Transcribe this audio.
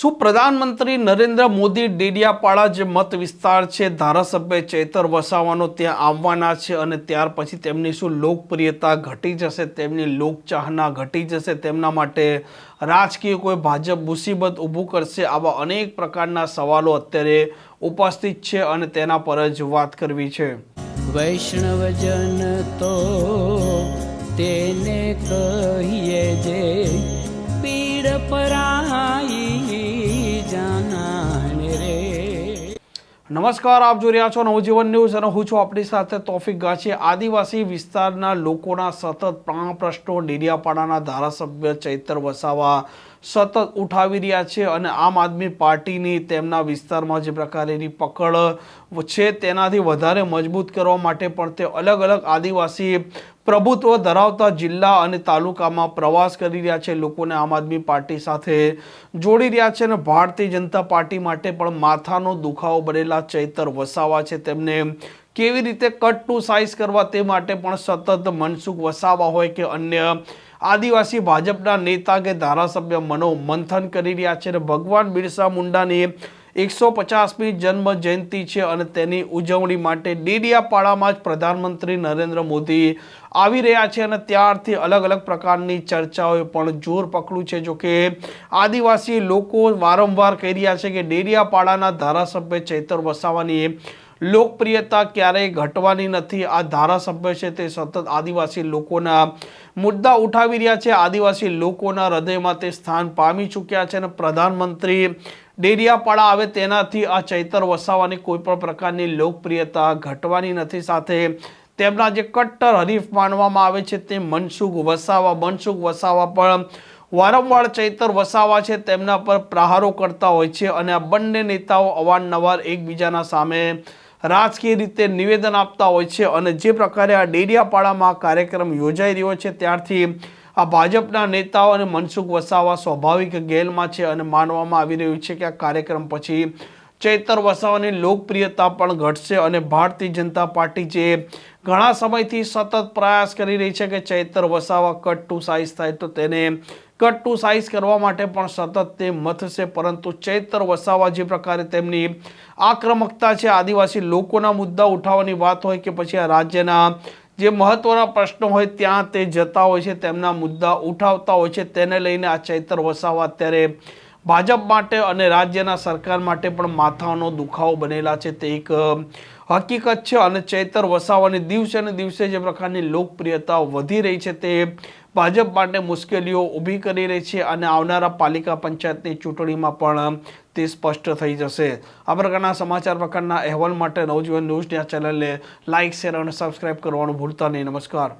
શું પ્રધાનમંત્રી નરેન્દ્ર મોદી ડેડિયાપાડા જે મત વિસ્તાર છે, ધારાસભ્ય ચેતર વસાવાનો ત્યાં આવવાના છે અને ત્યાર પછી તેમની શું લોકપ્રિયતા ઘટી જશે, તેમની લોકચાહના ઘટી જશે, તેમના માટે રાજકીય કોઈ ભાજપ મુસીબત ઊભું કરશે આવા અનેક પ્રકારના સવાલો અત્યારે ઉપસ્થિત છે અને તેના પર જ વાત કરવી છે. વૈષ્ણવજન તો તેને કહીએ જે પીડ પરાઈ નમસ્કાર, આપ જોઈ રહ્યા છો નવજીવન ન્યૂઝ અને હું છું આપણી સાથે તોફિક ગાછી આદિવાસી વિસ્તારના લોકોના સતત પ્રાણ પ્રશ્નો ડેડિયાપાડાના ધારાસભ્ય ચૈતર વસાવા સતત ઉઠાવી રહ્યા છે અને આમ આદમી પાર્ટીની તેમના વિસ્તારમાં જે પ્રકારેની પકડ છે તેનાથી વધારે મજબૂત કરવા માટે પણ તે અલગ અલગ આદિવાસી પ્રભુત્વ ધરાવતા જિલ્લા અને તાલુકામાં પ્રવાસ કરી રહ્યા છે. લોકોને આમ આદમી પાર્ટી સાથે જોડી રહ્યા છે અને ભારતીય જનતા પાર્ટી માટે પણ માથાનો દુખાવો બનેલા ચૈતર વસાવા છે. તેમને કેવી રીતે કટ ટુ સાઇઝ કરવા તે માટે પણ સતત મનસુખ વસાવા હોય કે અન્ય આદિવાસી ભાજપના નેતા કે ધારાસભ્ય મનો મંથન કરી રહ્યા છે અને ભગવાન બિરસા મુંડાની એકસો પચાસમી જન્મ જયંતિ છે અને તેની ઉજવણી માટે ડેડિયાપાડામાં જ પ્રધાનમંત્રી નરેન્દ્ર મોદી આવી રહ્યા છે અને ત્યારથી અલગ અલગ પ્રકારની ચર્ચાઓએ પણ જોર પકડ્યું છે. જોકે આદિવાસી લોકો વારંવાર કહી રહ્યા છે કે ડેડિયાપાડાના ધારાસભ્ય ચૈતર વસાવાની લોકપ્રિયતા ક્યારેય ઘટવાની નથી. આ ધારાસભ્ય છે તે સતત આદિવાસી લોકોના મુદ્દા ઉઠાવી રહ્યા છે. આદિવાસી લોકોના હૃદયમાં તે સ્થાન પામી ચૂક્યા છે અને પ્રધાનમંત્રી ડેરિયાપાળા આવે તેનાથી આ ચૈતર વસાવાની કોઈ પણ પ્રકારની લોકપ્રિયતા ઘટવાની નથી. સાથે તેમના જે કટ્ટર હરીફ માનવામાં આવે છે તે મનસુખ વસાવા મનસુખ વસાવા પણ વારંવાર ચૈતર વસાવા છે. તેમના પર પ્રહારો કરતા હોય છે અને આ બંને નેતાઓ અવારનવાર એકબીજાના સામે રાજકીય રીતે નિવેદન આપતા હોય છે અને જે પ્રકારે આ ડેડિયાપાડામાં કાર્યક્રમ યોજાઈ રહ્યો છે, ત્યારથી આ ભાજપના નેતાઓ અને મનસુખ વસાવા સ્વાભાવિક ગેલમાં છે અને માનવામાં આવી રહ્યું છે કે આ કાર્યક્રમ પછી ચૈતર વસાવાની લોકપ્રિયતા પણ ઘટશે અને ભારતીય જનતા પાર્ટી જે ઘણા સમયથી સતત પ્રયાસ કરી રહી છે કે Chaitar Vasava cut to size થાય તો તેને કટ ટુ સાઇઝ કરવા માટે પણ સતત તે મથશે પરંતુ ચૈતર વસાવા જે પ્રકારે તેમની આક્રમકતા છે. આદિવાસી લોકોના મુદ્દા ઉઠાવવાની વાત હોય કે પછી આ રાજ્યના જે મહત્વના પ્રશ્નો હોય ત્યાં તે જતા હોય છે, તેમના મુદ્દા ઉઠાવતા હોય છે. તેને લઈને આ ચૈતર વસાવા અત્યારે ભાજપ માટે અને રાજ્યના સરકાર માટે પણ માથાનો દુખાવો બનેલા છે. તે એક હકીકત છે અને ચૈતર વસાવાની દિવસે ને દિવસે જે પ્રકારની લોકપ્રિયતા વધી રહી છે તે ભાજપ માટે મુશ્કેલીઓ ઊભી કરી રહી છે અને આવનારા પાલિકા પંચાયતની ચૂંટણીમાં પણ તે સ્પષ્ટ થઈ જશે. આ પ્રકારના સમાચાર પ્રકારના અહેવાલ માટે નવજીવન ન્યૂઝની આ ચેનલને લાઇક શેર અને સબસ્ક્રાઇબ કરવાનું ભૂલતા નહીં. નમસ્કાર.